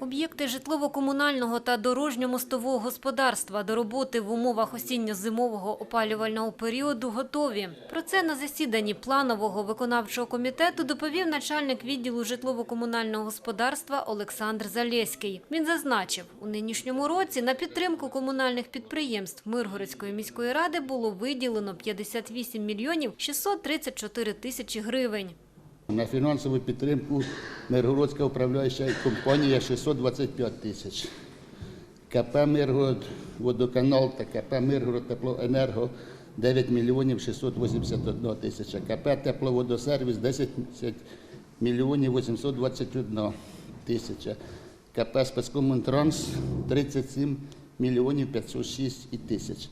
Об'єкти житлово-комунального та дорожньо-мостового господарства до роботи в умовах осінньо-зимового опалювального періоду готові. Про це на засіданні планового виконавчого комітету доповів начальник відділу житлово-комунального господарства Олександр Залєський. Він зазначив, у нинішньому році на підтримку комунальних підприємств Миргородської міської ради було виділено 58 мільйонів 634 тисячі гривень. На фінансову підтримку Миргородська управляюча компанія 625 тисяч. КП Миргород водоканал та КП Миргород теплоенерго 9 мільйонів 681 тисяча. КП тепловодосервіс 10 мільйонів 821 тисяча. КП спецкомунтранс 37 мільйонів 506 тисяч.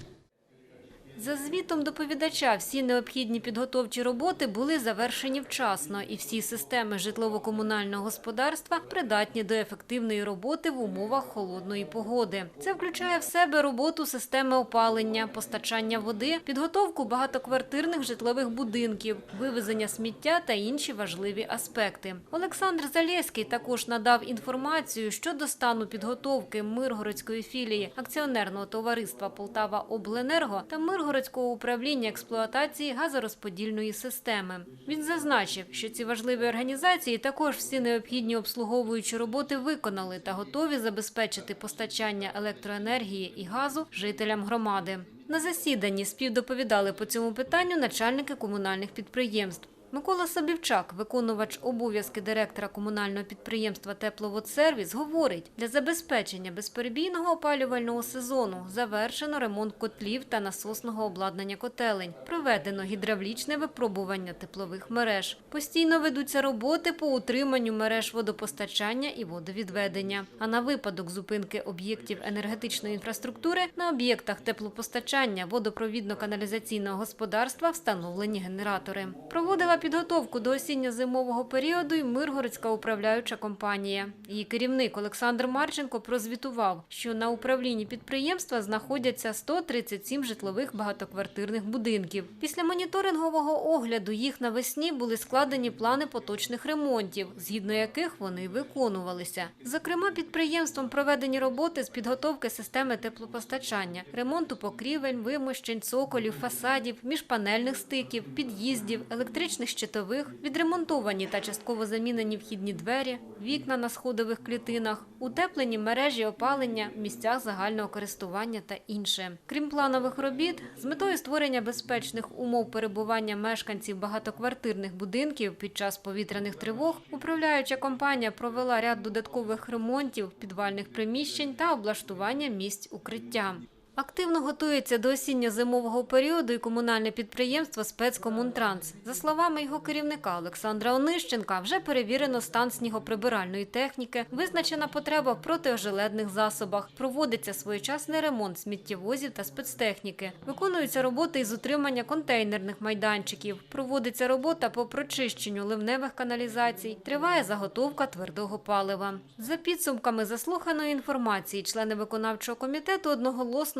За звітом доповідача, всі необхідні підготовчі роботи були завершені вчасно, і всі системи житлово-комунального господарства придатні до ефективної роботи в умовах холодної погоди. Це включає в себе роботу системи опалення, постачання води, підготовку багатоквартирних житлових будинків, вивезення сміття та інші важливі аспекти. Олександр Залєський також надав інформацію щодо стану підготовки Миргородської філії акціонерного товариства Полтава Обленерго та Миргородського управління експлуатації газорозподільної системи. Він зазначив, що ці важливі організації також всі необхідні обслуговуючі роботи виконали та готові забезпечити постачання електроенергії і газу жителям громади. На засіданні співдоповідали по цьому питанню начальники комунальних підприємств. Микола Собівчак, виконувач обов'язки директора комунального підприємства «Тепловодсервіс», говорить, для забезпечення безперебійного опалювального сезону завершено ремонт котлів та насосного обладнання котелень, проведено гідравлічне випробування теплових мереж. Постійно ведуться роботи по утриманню мереж водопостачання і водовідведення. А на випадок зупинки об'єктів енергетичної інфраструктури на об'єктах теплопостачання водопровідно-каналізаційного господарства встановлені генератори. Проводила підготовку до осінньо-зимового періоду і Миргородська управляюча компанія. Її керівник Олександр Марченко прозвітував, що на управлінні підприємства знаходяться 137 житлових багатоквартирних будинків. Після моніторингового огляду їх навесні були складені плани поточних ремонтів, згідно яких вони виконувалися. Зокрема, підприємством проведені роботи з підготовки системи теплопостачання, ремонту покрівель, вимощень, цоколів, фасадів, міжпанельних стиків, під'їздів, електричних щитових, відремонтовані та частково замінені вхідні двері, вікна на сходових клітинах, утеплені мережі опалення в місцях загального користування та інше. Крім планових робіт, з метою створення безпечних умов перебування мешканців багатоквартирних будинків під час повітряних тривог, управляюча компанія провела ряд додаткових ремонтів підвальних приміщень та облаштування місць укриття. Активно готується до осінньо-зимового періоду і комунальне підприємство «Спецкомунтранс». За словами його керівника Олександра Онищенка, вже перевірено стан снігоприбиральної техніки, визначена потреба в протиожеледних засобах, проводиться своєчасний ремонт сміттєвозів та спецтехніки, виконуються роботи із утримання контейнерних майданчиків, проводиться робота по прочищенню ливневих каналізацій, триває заготовка твердого палива. За підсумками заслуханої інформації, члени виконавчого комітету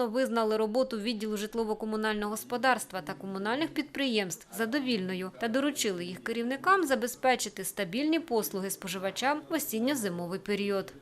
одноголосно визнали роботу відділу житлово-комунального господарства та комунальних підприємств задовільною та доручили їх керівникам забезпечити стабільні послуги споживачам в осінньо-зимовий період.